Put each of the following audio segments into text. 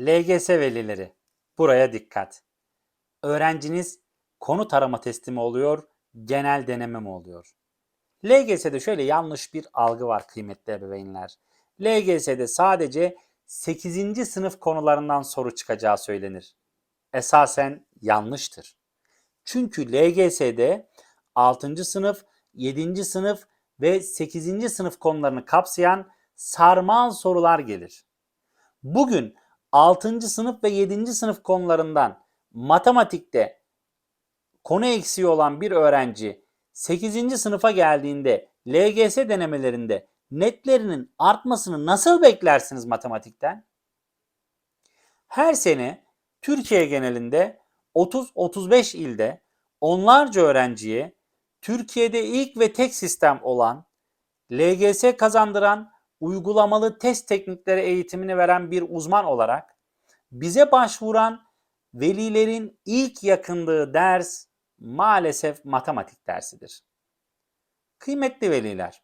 LGS velileri buraya dikkat. Öğrenciniz konu tarama testi mi oluyor, genel deneme mi oluyor? LGS'de şöyle yanlış bir algı var kıymetli ebeveynler. LGS'de sadece 8. sınıf konularından soru çıkacağı söylenir. Esasen yanlıştır. Çünkü LGS'de 6. sınıf, 7. sınıf ve 8. sınıf konularını kapsayan sarmal sorular gelir. Bugün 6. sınıf ve 7. sınıf konularından matematikte konu eksiği olan bir öğrenci 8. sınıfa geldiğinde LGS denemelerinde netlerinin artmasını nasıl beklersiniz matematikten? Her sene Türkiye genelinde 30-35 ilde onlarca öğrenciye Türkiye'de ilk ve tek sistem olan LGS kazandıran uygulamalı test teknikleri eğitimini veren bir uzman olarak bize başvuran velilerin ilk yakındığı ders maalesef matematik dersidir. Kıymetli veliler,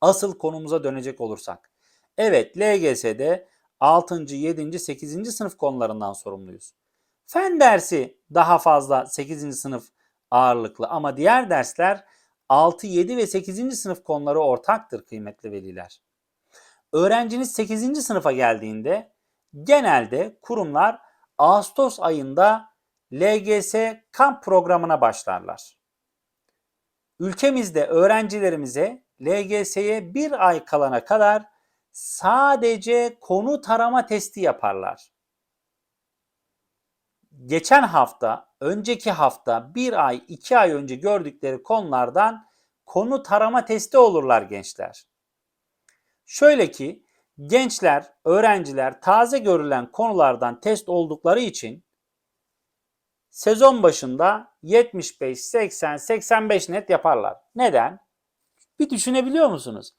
asıl konumuza dönecek olursak. Evet, LGS'de 6. 7. 8. sınıf konularından sorumluyuz. Fen dersi daha fazla 8. sınıf ağırlıklı ama diğer dersler 6, 7 ve 8. sınıf konuları ortaktır kıymetli veliler. Öğrenciniz 8. sınıfa geldiğinde genelde kurumlar Ağustos ayında LGS kamp programına başlarlar. Ülkemizde öğrencilerimize LGS'ye bir ay kalana kadar sadece konu tarama testi yaparlar. Geçen hafta, önceki hafta, bir ay, iki ay önce gördükleri konulardan konu tarama testi olurlar gençler. Şöyle ki gençler, öğrenciler taze görülen konulardan test oldukları için sezon başında 75, 80, 85 net yaparlar. Neden? Bir düşünebiliyor musunuz?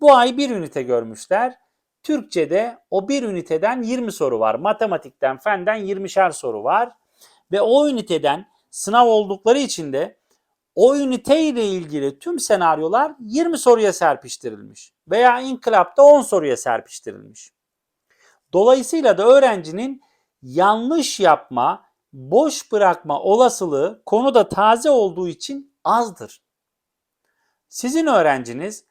Bu ay bir ünite görmüşler. Türkçe'de o bir üniteden 20 soru var. Matematikten, fenden 20'şer soru var. Ve o üniteden sınav oldukları için de o ünite ile ilgili tüm senaryolar 20 soruya serpiştirilmiş. Veya inkılapta 10 soruya serpiştirilmiş. Dolayısıyla da öğrencinin yanlış yapma, boş bırakma olasılığı konuda taze olduğu için azdır. Sizin öğrenciniz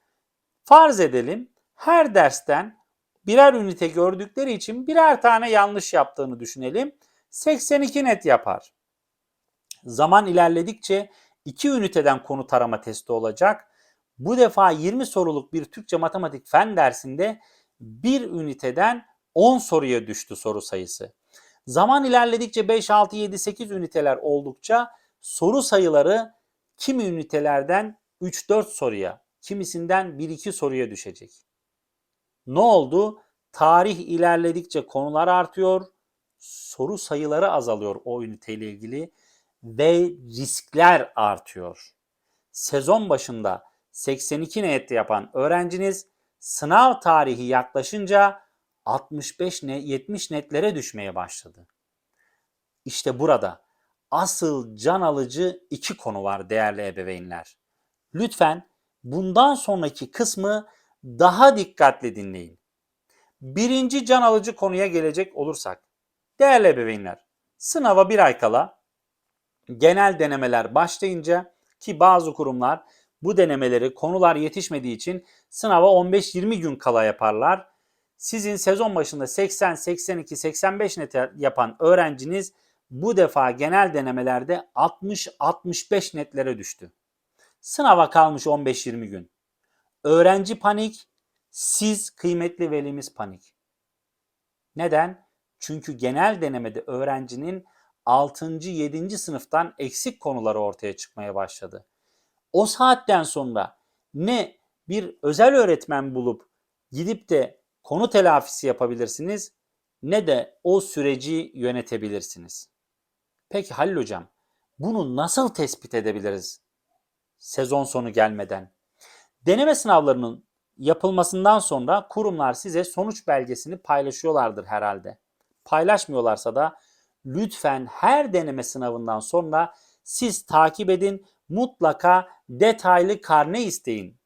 farz edelim her dersten birer ünite gördükleri için birer tane yanlış yaptığını düşünelim. 82 net yapar. Zaman ilerledikçe iki üniteden konu tarama testi olacak. Bu defa 20 soruluk bir Türkçe matematik fen dersinde bir üniteden 10 soruya düştü soru sayısı. Zaman ilerledikçe 5, 6, 7, 8 üniteler oldukça soru sayıları kimi ünitelerden 3-4 soruya, kimisinden 1-2 soruya düşecek. Ne oldu? Tarih ilerledikçe konular artıyor, soru sayıları azalıyor o üniteyle ilgili ve riskler artıyor. Sezon başında 82 net yapan öğrenciniz sınav tarihi yaklaşınca 65 ne 70 netlere düşmeye başladı. İşte burada asıl can alıcı iki konu var değerli ebeveynler. Lütfen bundan sonraki kısmı daha dikkatli dinleyin. Birinci can alıcı konuya gelecek olursak. Değerli ebeveynler, sınava bir ay kala genel denemeler başlayınca ki bazı kurumlar bu denemeleri konular yetişmediği için sınava 15-20 gün kala yaparlar. Sizin sezon başında 80, 82, 85 net yapan öğrenciniz bu defa genel denemelerde 60-65 netlere düştü. Sınava kalmış 15-20 gün. Öğrenci panik, siz kıymetli velimiz panik. Neden? Çünkü genel denemede öğrencinin 6. 7. sınıftan eksik konuları ortaya çıkmaya başladı. O saatten sonra ne bir özel öğretmen bulup gidip de konu telafisi yapabilirsiniz ne de o süreci yönetebilirsiniz. Peki Halil hocam bunu nasıl tespit edebiliriz sezon sonu gelmeden? Deneme sınavlarının yapılmasından sonra kurumlar size sonuç belgesini paylaşıyorlardır herhalde. Paylaşmıyorlarsa da lütfen her deneme sınavından sonra siz takip edin. Mutlaka detaylı karne isteyin.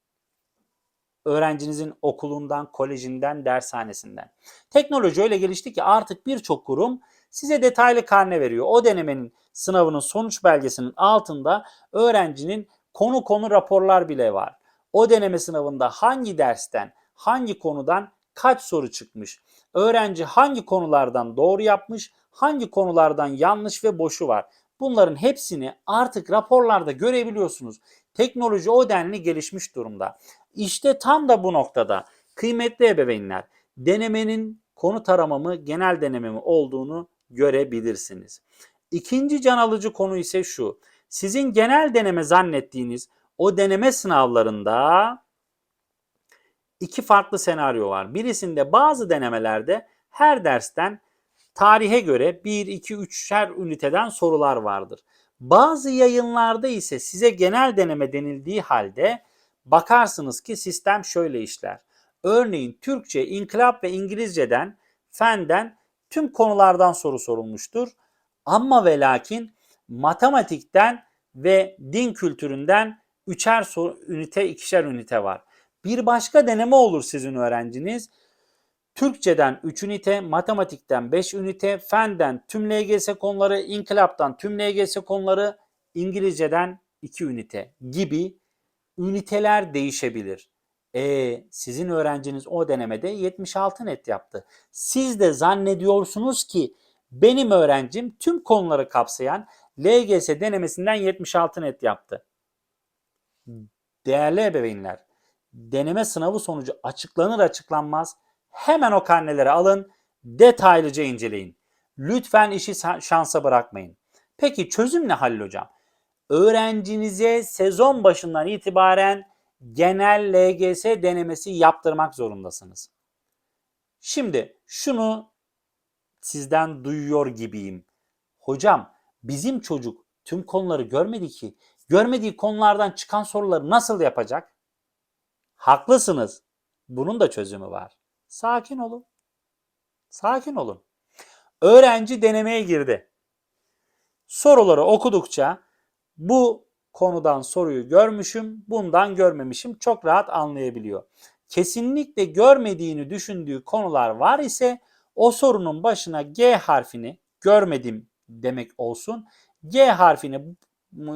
öğrencinizin okulundan, kolejinden, dershanesinden. Teknoloji öyle gelişti ki artık birçok kurum size detaylı karne veriyor. O denemenin sınavının sonuç belgesinin altında öğrencinin konu konu raporlar bile var. O deneme sınavında hangi dersten, hangi konudan kaç soru çıkmış, öğrenci hangi konulardan doğru yapmış, hangi konulardan yanlış ve boşu var. Bunların hepsini artık raporlarda görebiliyorsunuz. Teknoloji o denli gelişmiş durumda. İşte tam da bu noktada kıymetli ebeveynler denemenin konu taramamı genel deneme mi olduğunu görebilirsiniz. İkinci can alıcı konu ise şu. Sizin genel deneme zannettiğiniz o deneme sınavlarında iki farklı senaryo var. Birisinde bazı denemelerde her dersten tarihe göre 1, 2, 3'er üniteden sorular vardır. Bazı yayınlarda ise size genel deneme denildiği halde bakarsınız ki sistem şöyle işler. Örneğin Türkçe, İnkılap ve İngilizceden, fenden tüm konulardan soru sorulmuştur. Ama ve lakin matematikten ve din kültüründen üçer soru, ünite, ikişer ünite var. Bir başka deneme olur sizin öğrenciniz. Türkçeden 3 ünite, matematikten 5 ünite, fenden tüm LGS konuları, inkılaptan tüm LGS konuları, İngilizceden 2 ünite gibi üniteler değişebilir. E sizin öğrenciniz o denemede 76 net yaptı. Siz de zannediyorsunuz ki benim öğrencim tüm konuları kapsayan LGS denemesinden 76 net yaptı. Değerli ebeveynler, deneme sınavı sonucu açıklanır açıklanmaz hemen o karneleri alın, detaylıca inceleyin. Lütfen işi şansa bırakmayın. Peki çözüm ne Halil Hocam? Öğrencinize sezon başından itibaren genel LGS denemesi yaptırmak zorundasınız. Şimdi şunu sizden duyuyor gibiyim. Hocam bizim çocuk tüm konuları görmedi ki. Görmediği konulardan çıkan soruları nasıl yapacak? Haklısınız. Bunun da çözümü var. Sakin olun. Sakin olun. Öğrenci denemeye girdi. Soruları okudukça bu konudan soruyu görmüşüm, bundan görmemişim çok rahat anlayabiliyor. Kesinlikle görmediğini düşündüğü konular var ise o sorunun başına G harfini görmedim demek olsun. G harfini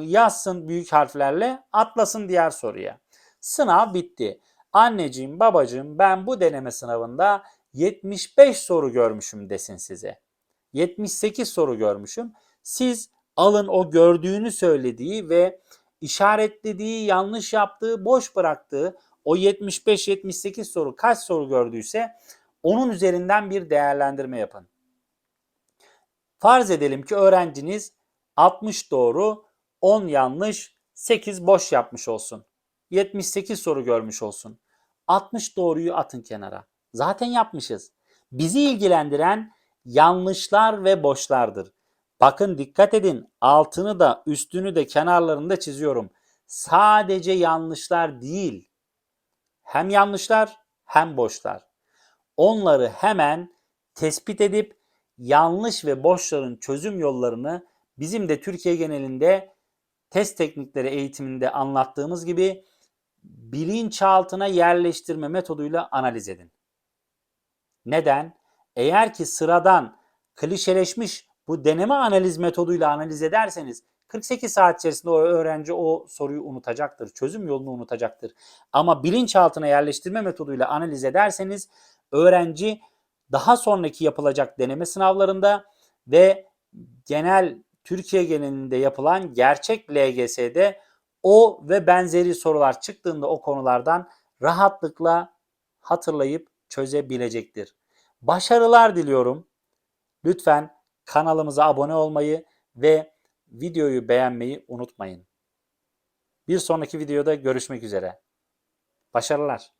yazsın büyük harflerle atlasın diğer soruya. Sınav bitti. Anneciğim, babacığım ben bu deneme sınavında 75 soru görmüşüm desin size. 78 soru görmüşüm. Siz alın o gördüğünü söylediği ve işaretlediği, yanlış yaptığı, boş bıraktığı o 75-78 soru kaç soru gördüyse onun üzerinden bir değerlendirme yapın. Farz edelim ki öğrenciniz 60 doğru, 10 yanlış, 8 boş yapmış olsun. 78 soru görmüş olsun. 60 doğruyu atın kenara. Zaten yapmışız. Bizi ilgilendiren yanlışlar ve boşlardır. Bakın dikkat edin altını da üstünü de kenarlarını da çiziyorum. Sadece yanlışlar değil. Hem yanlışlar hem boşlar. Onları hemen tespit edip yanlış ve boşların çözüm yollarını bizim de Türkiye genelinde test teknikleri eğitiminde anlattığımız gibi bilinçaltına yerleştirme metoduyla analiz edin. Neden? Eğer ki sıradan klişeleşmiş bu deneme analiz metoduyla analiz ederseniz 48 saat içerisinde o öğrenci o soruyu unutacaktır. Çözüm yolunu unutacaktır. Ama bilinçaltına yerleştirme metoduyla analiz ederseniz öğrenci daha sonraki yapılacak deneme sınavlarında ve genel Türkiye genelinde yapılan gerçek LGS'de o ve benzeri sorular çıktığında o konulardan rahatlıkla hatırlayıp çözebilecektir. Başarılar diliyorum. Lütfen kanalımıza abone olmayı ve videoyu beğenmeyi unutmayın. Bir sonraki videoda görüşmek üzere. Başarılar.